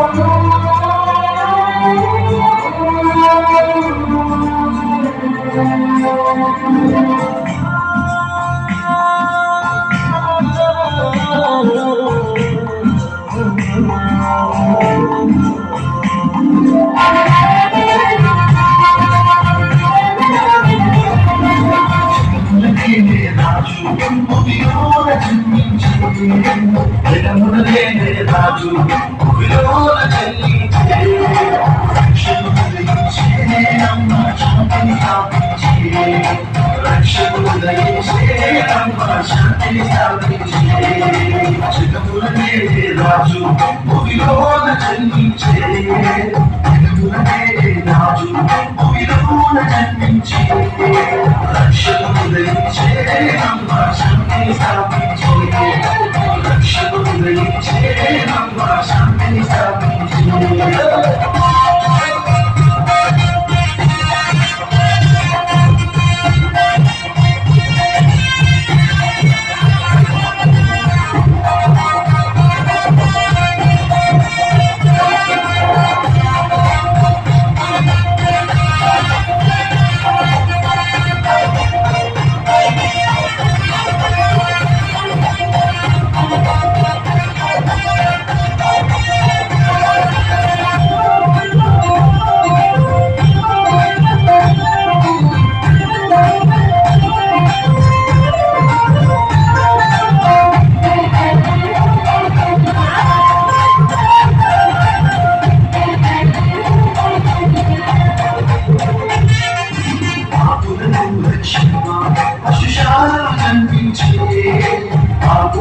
రాజు విలోల రక్షణ రక్షణ అమ్మ రాజు భూమిలోన జన్మించే రాజు భూమిలోన జన్మించే రక్షణ అమ్మ స్థాపించే రక్షణ అమ్మ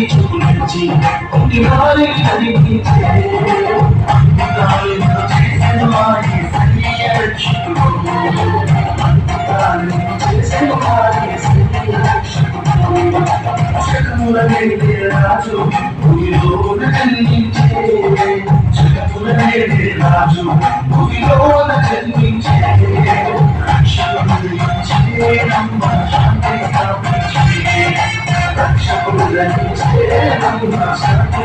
వారికి చూపించి కొన్ని వారిని నడిపించే చేసిన వారి సన్నియ రక్షకుడు అద్భుతాలను చేసిన వారి సన్నియ రక్షకుడు జగములనే రాజు భూమిలోన జన్మించే జగములనే రాజు భూమిలోన జన్మించే రక్షకులనిచ్చే నమ్మ శాంతి స్థాపించే రక్షకులనిచ్చే నమ్మ శాంతి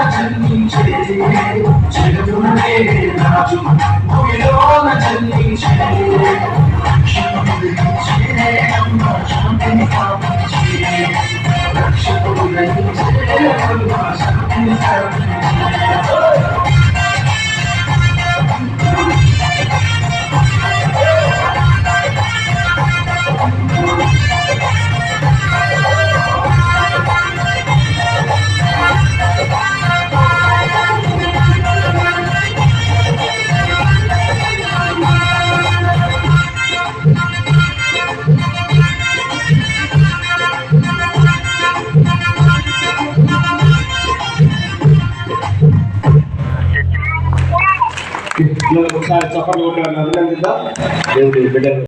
I'm gonna jump in the car. ఒకసారి చప్పట్లు కొట్టాలని అభినందిద్దాం. దేవుడి బిడ్డలు